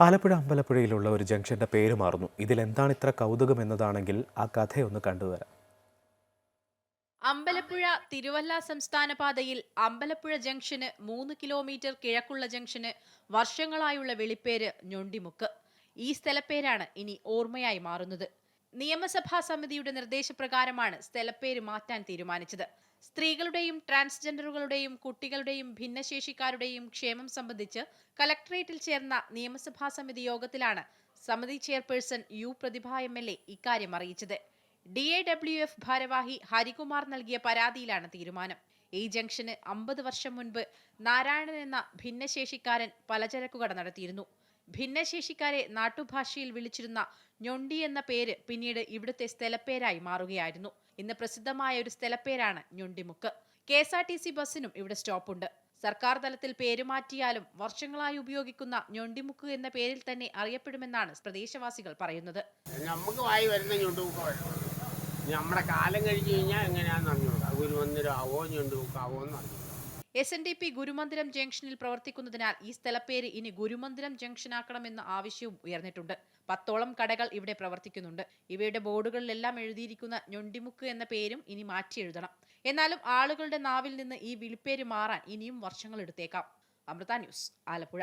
ആലപ്പുഴ അമ്പലപ്പുഴയിലുള്ള ഒരു ജംഗ്ഷന്റെ പേര് മാറുന്നു. ഇതിലെന്താണ് ഇത്ര കൗതുകം എന്നതാണെങ്കിൽ ആ കഥയൊന്ന് കണ്ടുവരാം അമ്പലപ്പുഴ തിരുവല്ല സംസ്ഥാന പാതയിൽ അമ്പലപ്പുഴ ജംഗ്ഷന് മൂന്ന് കിലോമീറ്റർ കിഴക്കുള്ള ജംഗ്ഷന് വർഷങ്ങളായുള്ള വെളിപ്പേര് ഞൊണ്ടിമുക്ക്. ഈ സ്ഥലപ്പേരാണ് ഇനി ഓർമ്മയായി മാറുന്നത്. നിയമസഭാ സമിതിയുടെ നിർദ്ദേശപ്രകാരമാണ് സ്ഥലപ്പേര് മാറ്റാൻ തീരുമാനിച്ചത്. സ്ത്രീകളുടെയും ട്രാൻസ്ജെൻഡറുകളുടെയും കുട്ടികളുടെയും ഭിന്നശേഷിക്കാരുടെയും ക്ഷേമം സംബന്ധിച്ച് കലക്ടറേറ്റിൽ ചേർന്ന നിയമസഭാ സമിതി യോഗത്തിലാണ് സമിതി chairperson U Pratibha M L A ഇക്കാര്യം അറിയിച്ചത്. ഡി എ ഡബ്ല്യു എഫ് ഭാരവാഹി ഹരികുമാർ നൽകിയ പരാതിയിലാണ് തീരുമാനം. ഈ ജംഗ്ഷന് അമ്പത് വർഷം മുൻപ് നാരായണൻ എന്ന ഭിന്നശേഷിക്കാരൻ പലചരക്കുകട നടത്തിയിരുന്നു. ഭിന്നശേഷിക്കാരെ നാട്ടുഭാഷയിൽ വിളിച്ചിരുന്ന ഞൊണ്ടി എന്ന പേര് പിന്നീട് ഇവിടുത്തെ സ്ഥലപ്പേരായി മാറുകയായിരുന്നു. ഇന്ന് പ്രസിദ്ധമായ ഒരു സ്ഥലപ്പേരാണ് Njondimukku. K S R T C ബസ്സിനും ഇവിടെ സ്റ്റോപ്പുണ്ട്. സർക്കാർ തലത്തിൽ പേരുമാറ്റിയാലും വർഷങ്ങളായി ഉപയോഗിക്കുന്ന ഞൊണ്ടിമുക്ക് എന്ന പേരിൽ തന്നെ അറിയപ്പെടുമെന്നാണ് പ്രദേശവാസികൾ പറയുന്നത്. നമുക്ക് വായി വരുന്ന ഞുണ്ടുമുക്ക നമ്മുടെ കാലം കഴിഞ്ഞ് കഴിഞ്ഞാൽ എങ്ങനെയാണെന്ന് അറിഞ്ഞൂടാ ഗുരുമന്ദിരം ആവോ ഞുണ്ടുമുക്കാവോ എന്ന് അറിഞ്ഞൂടാ S N D P Gurumandiram ജംഗ്ഷനിൽ പ്രവർത്തിക്കുന്നതിനാൽ ഈ സ്ഥലപ്പേര് ഇനി ഗുരുമന്ദിരം ജംഗ്ഷനാക്കണമെന്ന ആവശ്യവും ഉയർന്നിട്ടുണ്ട്. പത്തോളം കടകൾ ഇവിടെ പ്രവർത്തിക്കുന്നുണ്ട്. ഇവയുടെ ബോർഡുകളിലെല്ലാം എഴുതിയിരിക്കുന്ന ഞൊണ്ടിമുക്ക് എന്ന പേരും ഇനി മാറ്റി എഴുതണം. എന്നാലും ആളുകളുടെ നാവിൽ നിന്ന് ഈ വിളിപ്പേര് മാറാൻ ഇനിയും വർഷങ്ങൾ എടുത്തേക്കാം. അമൃത ന്യൂസ് ആലപ്പുഴ.